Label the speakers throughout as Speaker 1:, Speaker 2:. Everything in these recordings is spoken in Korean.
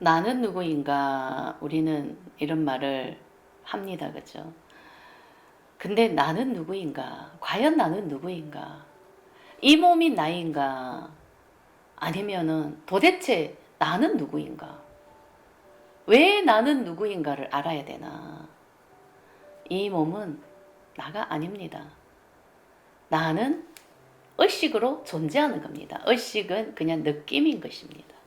Speaker 1: 나는 누구인가 우리는 이런 말을 합니다. 그죠? 근데 나는 누구인가? 과연 나는 누구인가? 이 몸이 나인가? 아니면은 도대체 나는 누구인가? 왜 나는 누구인가를 알아야 되나? 이 몸은 나가 아닙니다. 나는 의식으로 존재하는 겁니다. 의식은 그냥 느낌인 것입니다.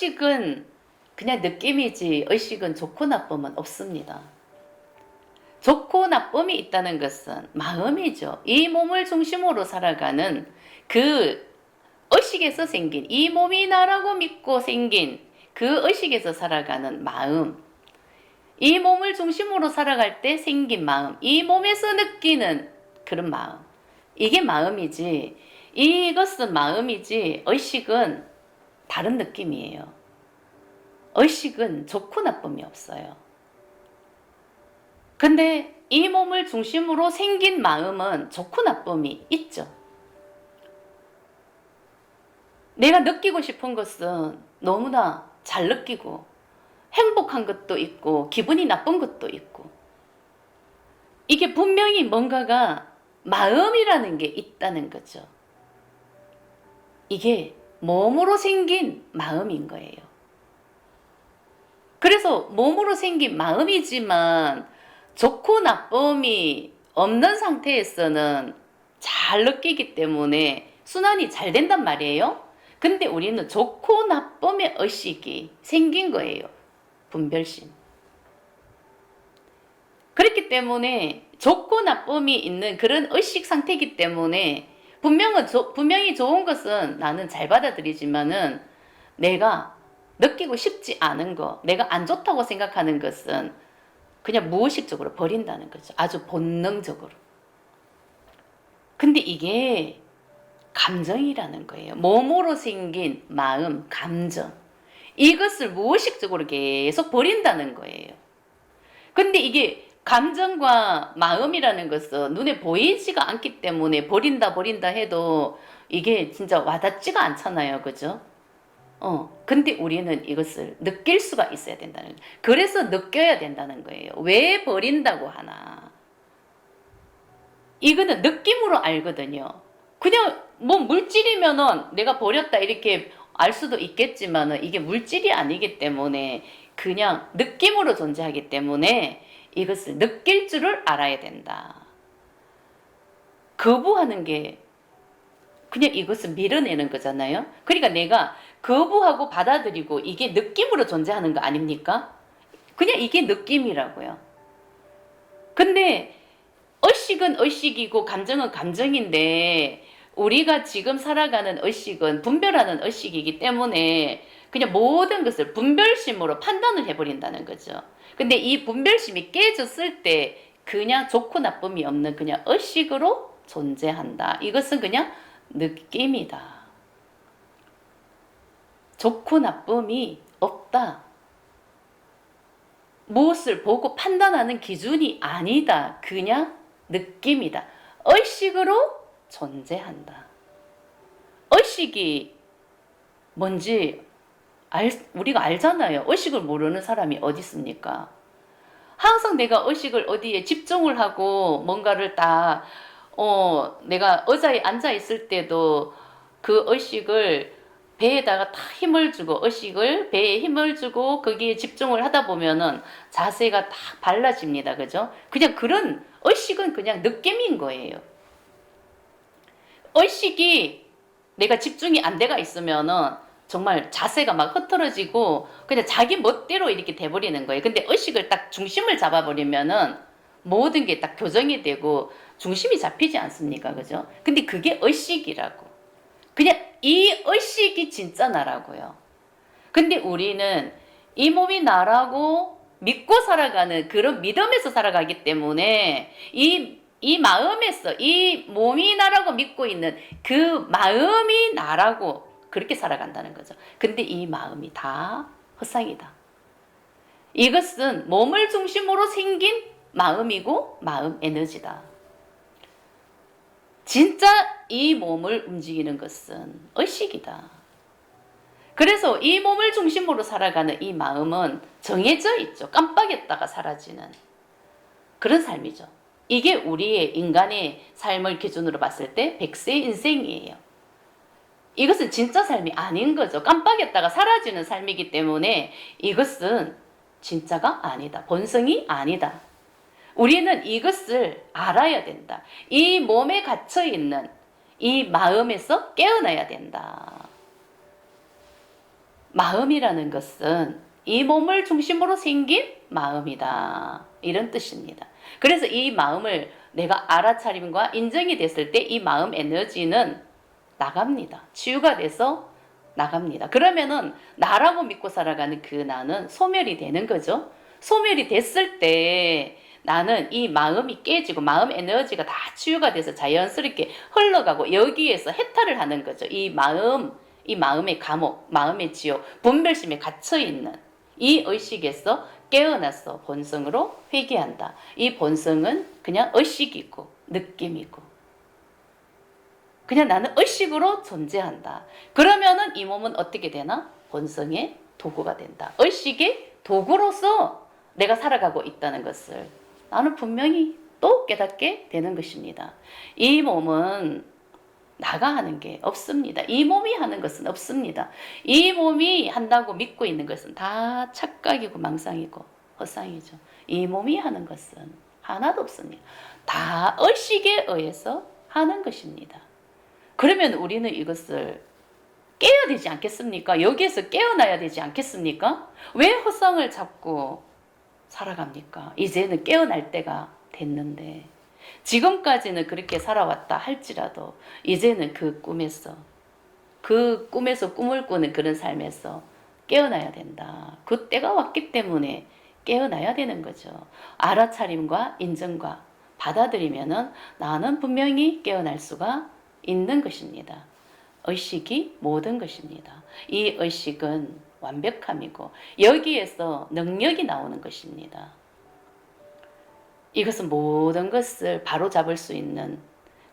Speaker 1: 의식은 그냥 느낌이지 의식은 좋고 나쁨은 없습니다. 좋고 나쁨이 있다는 것은 마음이죠. 이 몸을 중심으로 살아가는 그 의식에서 생긴 이 몸이 나라고 믿고 생긴 그 의식에서 살아가는 마음. 이 몸을 중심으로 살아갈 때 생긴 마음. 이 몸에서 느끼는 그런 마음. 이게 마음이지. 이것은 마음이지. 의식은 다른 느낌이에요. 의식은 좋고 나쁨이 없어요. 근데 이 몸을 중심으로 생긴 마음은 좋고 나쁨이 있죠. 내가 느끼고 싶은 것은 너무나 잘 느끼고 행복한 것도 있고 기분이 나쁜 것도 있고 이게 분명히 뭔가가 마음이라는 게 있다는 거죠. 이게 몸으로 생긴 마음인 거예요. 그래서 몸으로 생긴 마음이지만 좋고 나쁨이 없는 상태에서는 잘 느끼기 때문에 순환이 잘 된단 말이에요. 근데 우리는 좋고 나쁨의 의식이 생긴 거예요. 분별심. 그렇기 때문에 좋고 나쁨이 있는 그런 의식 상태이기 때문에 분명은 조, 분명히 좋은 것은 나는 잘 받아들이지만은 내가 느끼고 싶지 않은 거, 내가 안 좋다고 생각하는 것은 그냥 무의식적으로 버린다는 거죠. 아주 본능적으로. 근데 이게 감정이라는 거예요. 몸으로 생긴 마음, 감정. 이것을 무의식적으로 계속 버린다는 거예요. 근데 이게 감정과 마음이라는 것은 눈에 보이지가 않기 때문에 버린다 버린다 해도 이게 진짜 와닿지가 않잖아요. 그죠? 어, 근데 우리는 이것을 느낄 수가 있어야 된다는 거예요. 그래서 느껴야 된다는 거예요. 왜 버린다고 하나? 이거는 느낌으로 알거든요. 그냥 뭐 물질이면은 내가 버렸다 이렇게 알 수도 있겠지만은 이게 물질이 아니기 때문에 그냥 느낌으로 존재하기 때문에 이것을 느낄 줄을 알아야 된다. 거부하는 게 그냥 이것을 밀어내는 거잖아요. 그러니까 내가 거부하고 받아들이고 이게 느낌으로 존재하는 거 아닙니까? 그냥 이게 느낌이라고요. 근데 의식은 의식이고 감정은 감정인데 우리가 지금 살아가는 의식은 분별하는 의식이기 때문에 그냥 모든 것을 분별심으로 판단을 해버린다는 거죠. 근데 이 분별심이 깨졌을 때 그냥 좋고 나쁨이 없는 그냥 의식으로 존재한다. 이것은 그냥 느낌이다. 좋고 나쁨이 없다. 무엇을 보고 판단하는 기준이 아니다. 그냥 느낌이다. 의식으로 존재한다. 의식이 뭔지 알, 우리가 알잖아요. 의식을 모르는 사람이 어디 있습니까? 항상 내가 의식을 어디에 집중을 하고 뭔가를 딱, 어, 내가 의자에 앉아 있을 때도 그 의식을 배에다가 다 힘을 주고, 의식을 배에 힘을 주고 거기에 집중을 하다 보면은 자세가 딱 발라집니다. 그죠? 그냥 그런 의식은 그냥 느낌인 거예요. 의식이 내가 집중이 안 돼가 있으면은 정말 자세가 막 흐트러지고 그냥 자기 멋대로 이렇게 돼버리는 거예요. 근데 의식을 딱 중심을 잡아버리면은 모든 게 딱 교정이 되고 중심이 잡히지 않습니까? 그죠? 근데 그게 의식이라고. 그냥 이 의식이 진짜 나라고요. 근데 우리는 이 몸이 나라고 믿고 살아가는 그런 믿음에서 살아가기 때문에 이, 이 마음에서 이 몸이 나라고 믿고 있는 그 마음이 나라고 그렇게 살아간다는 거죠. 근데 이 마음이 다 헛상이다. 이것은 몸을 중심으로 생긴 마음이고 마음 에너지다. 진짜 이 몸을 움직이는 것은 의식이다. 그래서 이 몸을 중심으로 살아가는 이 마음은 정해져 있죠. 깜빡했다가 사라지는 그런 삶이죠. 이게 우리의 인간의 삶을 기준으로 봤을 때 백세 인생이에요. 이것은 진짜 삶이 아닌 거죠. 깜빡했다가 사라지는 삶이기 때문에 이것은 진짜가 아니다. 본성이 아니다. 우리는 이것을 알아야 된다. 이 몸에 갇혀 있는 이 마음에서 깨어나야 된다. 마음이라는 것은 이 몸을 중심으로 생긴 마음이다. 이런 뜻입니다. 그래서 이 마음을 내가 알아차림과 인정이 됐을 때 이 마음 에너지는 나갑니다. 치유가 돼서 나갑니다. 그러면은 나라고 믿고 살아가는 그 나는 소멸이 되는 거죠. 소멸이 됐을 때 나는 이 마음이 깨지고 마음 에너지가 다 치유가 돼서 자연스럽게 흘러가고 여기에서 해탈을 하는 거죠. 이 마음, 이 마음의 감옥, 마음의 지옥, 분별심에 갇혀 있는 이 의식에서 깨어나서 본성으로 회개한다. 이 본성은 그냥 의식이고 느낌이고 그냥 나는 의식으로 존재한다. 그러면은 이 몸은 어떻게 되나? 본성의 도구가 된다. 의식의 도구로서 내가 살아가고 있다는 것을 나는 분명히 또 깨닫게 되는 것입니다. 이 몸은 나가 하는 게 없습니다. 이 몸이 하는 것은 없습니다. 이 몸이 한다고 믿고 있는 것은 다 착각이고 망상이고 허상이죠. 이 몸이 하는 것은 하나도 없습니다. 다 의식에 의해서 하는 것입니다. 그러면 우리는 이것을 깨야 되지 않겠습니까? 여기에서 깨어나야 되지 않겠습니까? 왜 허상을 잡고 살아갑니까? 이제는 깨어날 때가 됐는데 지금까지는 그렇게 살아왔다 할지라도 이제는 그 꿈에서 그 꿈에서 꿈을 꾸는 그런 삶에서 깨어나야 된다. 그 때가 왔기 때문에 깨어나야 되는 거죠. 알아차림과 인정과 받아들이면은 나는 분명히 깨어날 수가 있는 것입니다. 의식이 모든 것입니다. 이 의식은 완벽함이고 여기에서 능력이 나오는 것입니다. 이것은 모든 것을 바로 잡을 수 있는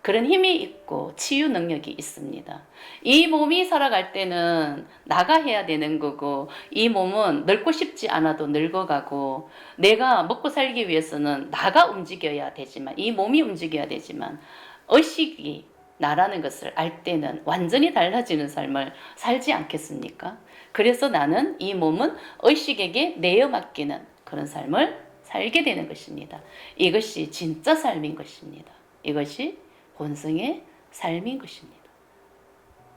Speaker 1: 그런 힘이 있고 치유 능력이 있습니다. 이 몸이 살아갈 때는 나가 해야 되는 거고 이 몸은 늙고 싶지 않아도 늙어가고 내가 먹고 살기 위해서는 나가 움직여야 되지만 이 몸이 움직여야 되지만 의식이 나라는 것을 알 때는 완전히 달라지는 삶을 살지 않겠습니까? 그래서 나는 이 몸은 의식에게 내어 맡기는 그런 삶을 살게 되는 것입니다. 이것이 진짜 삶인 것입니다. 이것이 본성의 삶인 것입니다.